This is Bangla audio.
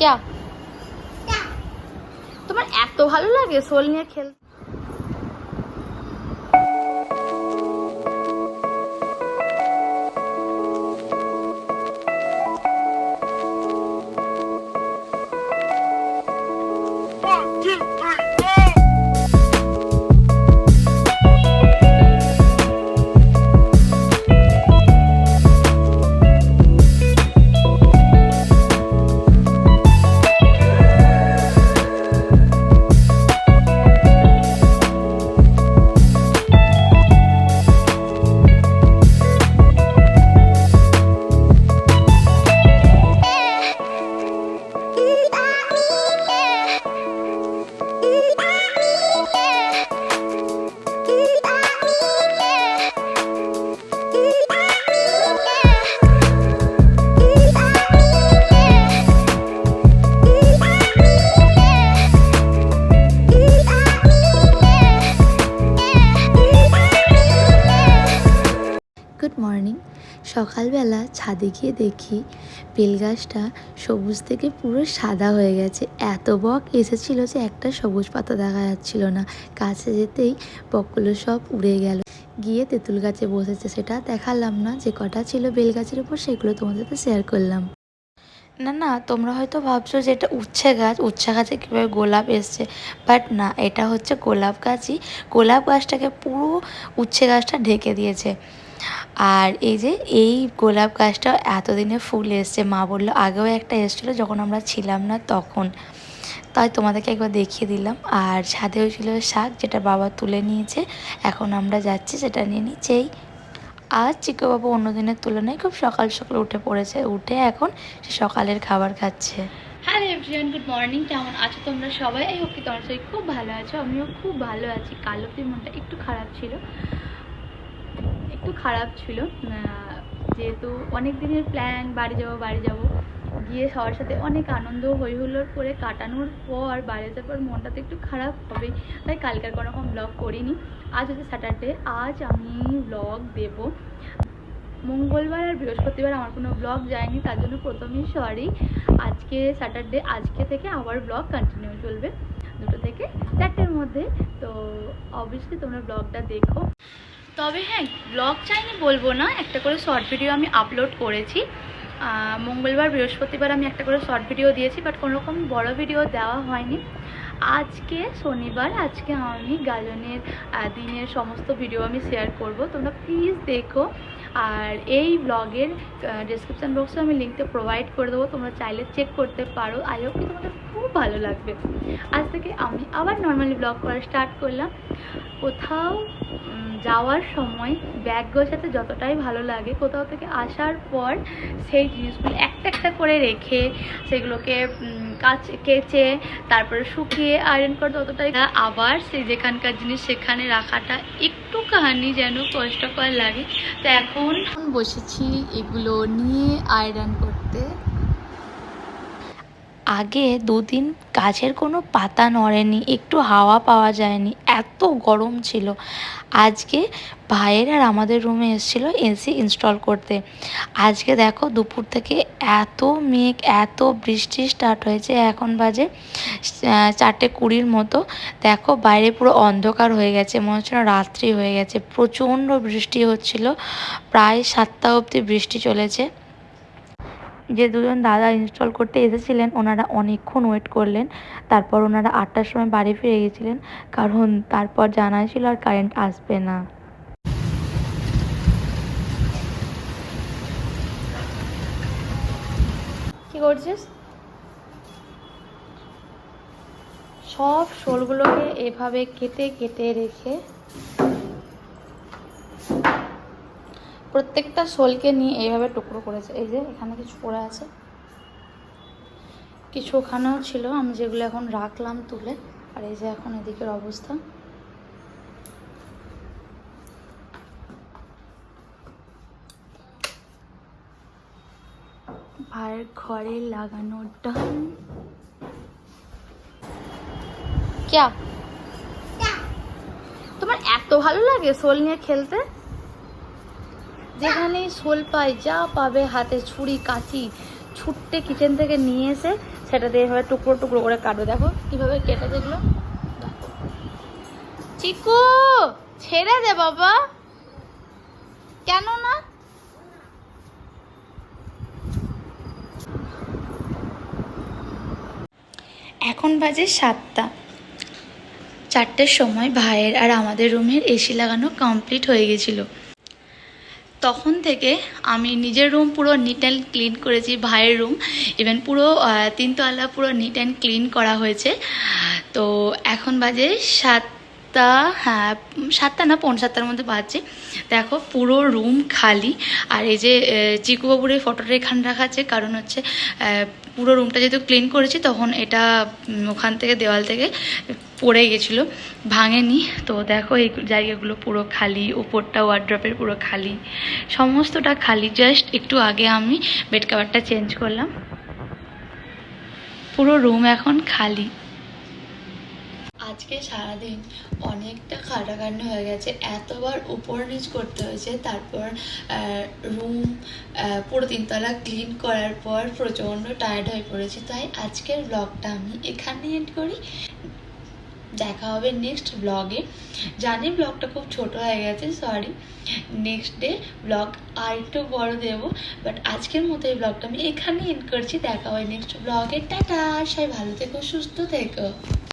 क्या? তোমার এত ভালো লাগে সোল নিয়ে খেলতে সকালবেলা ছাদে গিয়ে দেখি বেল গাছটা সবুজ থেকে পুরো সাদা হয়ে গেছে। এত বক এসেছিল যে একটা সবুজ পাতা দেখা যাচ্ছিল না। কাছে যেতেই বকগুলো সব উড়ে গেল। গিয়ে তেঁতুল গাছে বসেছে, সেটা দেখালাম না। যে কটা ছিল বেল গাছের উপর, সেগুলো তোমাদের সাথে শেয়ার করলাম। না না, তোমরা হয়তো ভাবছ যে এটা উচ্ছে গাছ। উচ্ছে গাছে কীভাবে গোলাপ এসছে? বাট না, এটা হচ্ছে গোলাপ গাছই। গোলাপ গাছটাকে পুরো উচ্ছে গাছটা ঢেকে দিয়েছে। আর এই যে এই গোলাপ গাছটা এতদিনে ফুল এসছে। মা বলল, আগেও একটা এসেছিল, যখন আমরা ছিলাম না তখন। তাই তোমাদেরকে একবার দেখিয়ে দিলাম। আর ছাদে হয়েছিল শাক, যেটা বাবা তুলে নিয়েছে। এখন আমরা যাচ্ছি, সেটা নিয়ে নিচেই আজ চিকুবাবু অন্য দিনের তুলনায় খুব সকাল সকাল উঠে পড়েছে। উঠে এখন সে সকালের খাবার খাচ্ছে। হ্যালো এভরিওয়ান গুড মর্নিং কেমন আছো তোমরা সবাই? এই হোক কি তোমার খুব ভালো আছো। আমিও খুব ভালো আছি। কাল অব্দি মনটা একটু খারাপ ছিল। একটু খারাপ ছিল। যেহেতু অনেক দিনের প্ল্যান বাড়ি যাব বাড়ি যাব, গিয়ে সবার সাথে অনেক আনন্দ হই হুল্লোড় করে কাটানোর পর, বাড়ি যাওয়ার পর মনটা তো একটু খারাপ হবে। তাই কালকের কোনো রকম ব্লগ করিনি। আজ হচ্ছে স্যাটারডে আজ আমি ব্লগ দেব। মঙ্গলবার আর বৃহস্পতিবার আমার কোনো ব্লগ যায়নি, তার জন্য প্রথমেই সরি আজকে স্যাটারডে আজকে থেকে আবার ব্লগ কন্টিনিউ চলবে। দুটো থেকে চারটের মধ্যে। তো অবভিয়াসলি তোমরা ব্লগটা দেখো। তবে হ্যাঁ ব্লগ চাইনি বলব না। একটা করে শর্ট ভিডিও আমি আপলোড করেছি। মঙ্গলবার, বৃহস্পতিবার আমি একটা করে শর্ট ভিডিও দিয়েছি বাট কোনো রকম বড় ভিডিও দেওয়া হয়নি। আজকে শনিবার, আজকে আমি গাজনের দিনের সমস্ত ভিডিও আমি শেয়ার করব। তোমরা প্লিজ দেখো। আর এই ব্লগের ডিসক্রিপশান বক্সে আমি লিঙ্কটা প্রোভাইড করে দেবো। তোমরা চাইলে চেক করতে পারো। আই হোপ কি তোমাদের ভালো লাগবে। আজ থেকে আমি আবার নর্মালি ব্লগ করা স্টার্ট করলাম। কোথাও যাওয়ার সময় ব্যাগ গোছাতে যতটাই ভালো লাগে, কোথাও থেকে আসার পর সেই জিনিসগুলো একটা একটা করে রেখে, সেগুলোকে কাচ কেচে, তারপরে শুকিয়ে আয়রন করতে ততটাই আবার সেই যেখানকার জিনিস সেখানে রাখাটা একটু কাহানি যেন কষ্টকর লাগে। তো এখন বসেছি এগুলো নিয়ে আয়রন করতে। আগে দুদিন গাছের কোনো পাতা নড়েনি, একটু হাওয়া পাওয়া যায়নি, এত গরম ছিল। আজকে ভাইয়ের আর আমাদের রুমে এসেছিল এসি ইনস্টল করতে। আজকে দেখো দুপুর থেকে এত মেঘ, এত বৃষ্টি স্টার্ট হয়েছে, এখন বাজে চারটে কুড়ির মতো। দেখো বাইরে পুরো অন্ধকার হয়ে গেছে, মনে হচ্ছে রাত্রি হয়ে গেছে, প্রচণ্ড বৃষ্টি হচ্ছিল, প্রায় সাতটা অবধি বৃষ্টি চলেছে। যে দুজন দাদা ইনস্টল করতে এসেছিলেন, ওনারা অনেকক্ষণ ওয়েট করলেন। তারপর ওনারা আটটার সময় বাড়ি ফিরে গেছিলেন। কারণ তারপর জানা ছিল আর কারেন্ট আসবে না। কি করছিস? সব শোলগুলোকে এভাবে কেটে কেটে রেখে প্রত্যেকটা শোলকে নিয়ে এইভাবে টুকরো করেছে। এই যে এখানে কিছু পড়ে আছে। কিছু ওখানেও ছিল। আমি যেগুলো এখন রাখলাম তুলে। আর এই যে এখন এদিকের অবস্থা। ভাইয়ের ঘরে লাগানো ডান ক্যা? তোমার এত ভালো লাগে শোল নিয়ে খেলতে? যেখানেই শোল পাই যা পাবে হাতে ছুরি কাঁচি ছুটতে কিচেন থেকে নিয়ে এসে সেটা দিয়ে এভাবে টুকরো টুকরো করে কাটবে দেখো কীভাবে কেটে দেখল চিকু, ছেড়ে দে বাবা। কেন না? এখন বাজে সাতটা। চারটের সময় ভাইয়ের আর আমাদের রুমের এসি লাগানো কমপ্লিট হয়ে গেছিল। তখন থেকে আমি নিজের রুম পুরো নিট অ্যান্ড ক্লিন করেছি, ভাইয়ের রুম ইভেন পুরো তিনতলা পুরো নিট অ্যান্ড ক্লিন করা হয়েছে। তো এখন বাজে সাতটা হ্যাঁ সাতটা না, পৌনে সাতটার মধ্যে বাজছে। দেখো, পুরো রুম খালি। আর এই যে চিকুবাবুর এই ফটোটা এখানে রাখা আছে, কারণ হচ্ছে পুরো রুমটা যেহেতু ক্লিন করেছি, তখন এটা ওখান থেকে দেওয়াল থেকে পড়ে গেছিল, ভাঙেনি। তো দেখো এই জায়গাগুলো পুরো খালি উপরটা ওয়ার্ড্রপের পুরো খালি। সমস্তটা খালি। জাস্ট একটু আগে আমি বেড কাভারটা চেঞ্জ করলাম। পুরো রুম এখন খালি। আজকে সারাদিন অনেকটা খাটাখাটনি হয়ে গেছে। এতবার উপর নিচ করতে হয়েছে, তারপর রুম পুরো তিনতলা ক্লিন করার পর প্রচণ্ড টায়ার্ড হয়ে পড়েছি। তাই আজকের ব্লগটা আমি এখানে এন্ড করি। দেখা হবে নেক্সট ব্লগে জানি ব্লগটা খুব ছোট হয়ে গেছে সরি নেক্সট ডে ব্লগ আর একটু বড় দেবো বাট আজকের মতো এই ব্লগটা আমি এখানেই এন্ড করছি। দেখা হয় নেক্সট ব্লগে টাটা, সবাই ভালো থেকো, সুস্থ থেকো।